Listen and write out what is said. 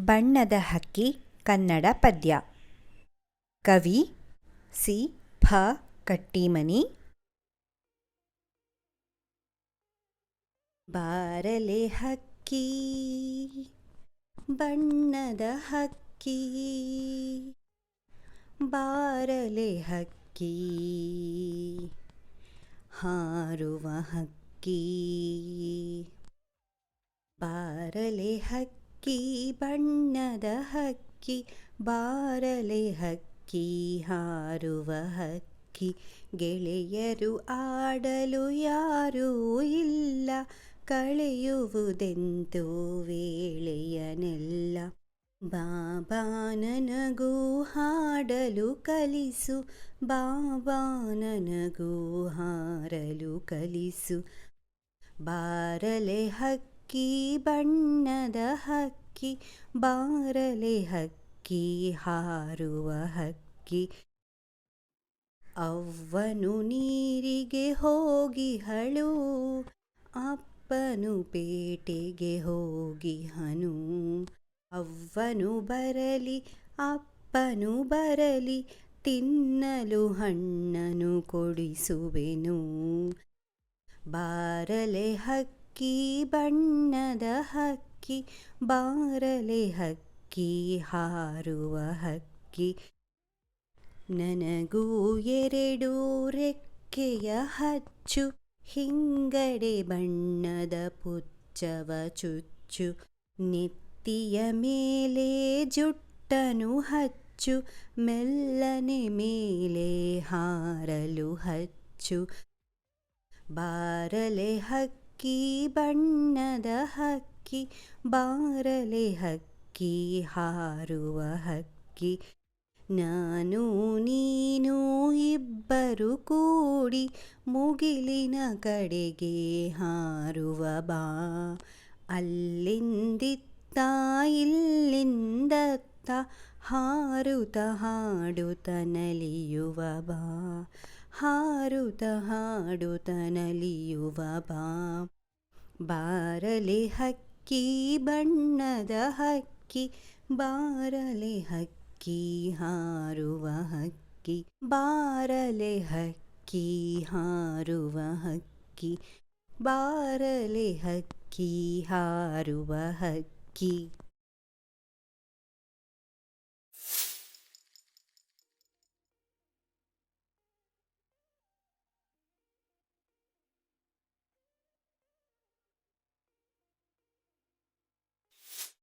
ಬಣ್ಣದ ಹಕ್ಕಿ, ಕನ್ನಡ ಪದ್ಯ. ಕವಿ ಸಿ. ಫ. ಕಟ್ಟಿಮನಿ. ಬಾರಲೆ ಹಕ್ಕಿ, ಬಣ್ಣದ ಹಕ್ಕಿ. ಬಾರಲೆ ಹಕ್ಕಿ, ಹಾರುವ ಹಕ್ಕಿ. ಬಾರಲೆ ಹಕ್ಕಿ ಬಣ್ಣದ ಹಕ್ಕಿ, ಬಾರಲೆ ಹಕ್ಕಿ, ಹಾರುವ ಹಕ್ಕಿ. ಗೆಳೆಯರು ಆಡಲು ಯಾರೂ ಇಲ್ಲ, ಕಳೆಯುವುದೆಂತೋ ವೇಳೆಯನೆಲ್ಲ. ಬಾಬಾನನಗೂ ಹಾಡಲು ಕಲಿಸು ಬಾಬಾನನಗೂ ಹಾರಲು ಕಲಿಸು. ಬಾರಲೆ ಹಕ್ಕಿ ಬಣ್ಣದ ಹಕ್ಕಿ, ಬಾರಲೆ ಹಕ್ಕಿ, ಹಾರುವ ಹಕ್ಕಿ. ಅವ್ವನು ನೀರಿಗೆ ಹೋಗಿಹಳು ಅಪ್ಪನು ಪೇಟೆಗೆ ಹೋಗಿಹನು ಅವ್ವನು ಬರಲಿ, ಅಪ್ಪನು ಬರಲಿ, ತಿನ್ನಲು ಹಣ್ಣನು ಕೊಡಿಸುವೆನು. ಬಾರಲೆ ಹಕ್ಕಿ ಬಣ್ಣದ ಹಕ್ಕಿ, ಬಾರಲೆ ಹಕ್ಕಿ, ಹಾರುವ ಹಕ್ಕಿ. ನನಗೂ ಎರಡು ರೆಕ್ಕೆಯ ಹಚ್ಚು, ಹಿಂಗಡೆ ಬಣ್ಣದ ಪುಚ್ಚವ ಚುಚ್ಚು. ನೆತ್ತಿಯ ಮೇಲೆ ಜುಟ್ಟನು ಹಚ್ಚು, ಮೆಲ್ಲನೆ ಮೇಲೆ ಹಾರಲು ಹಚ್ಚು. ಬಾರಲೆ ಹಕ್ಕಿ ಬಣ್ಣದ ಹಕ್ಕಿ, ಬಾರಲೆ ಹಕ್ಕಿ, ಹಾರುವ ಹಕ್ಕಿ. ನಾನು, ನೀನು ಇಬ್ಬರು ಕೂಡಿ ಮುಗಿಲಿನ ಕಡೆಗೆ ಹಾರುವ ಬಾ. ಅಲ್ಲಿಂದಿತ್ತ, ಇಲ್ಲಿಂದತ್ತ ಹಾರುತ ಹಾಡುತ್ತ ನಲಿಯುವ ಬಾ. ಹಾರುತ ಹಾಡುತ ನಲಿಯುವ ಬಾ ಬಾರಲೆ ಹಕ್ಕಿ ಬಣ್ಣದ ಹಕ್ಕಿ, ಬಾರಲೆ ಹಕ್ಕಿ ಹಾರುವ ಹಕ್ಕಿ, ಬಾರಲೆ ಹಕ್ಕಿ ಹಾರುವ ಹಕ್ಕಿ, ಬಾರಲೆ ಹಕ್ಕಿ ಹಾರುವ ಹಕ್ಕಿ.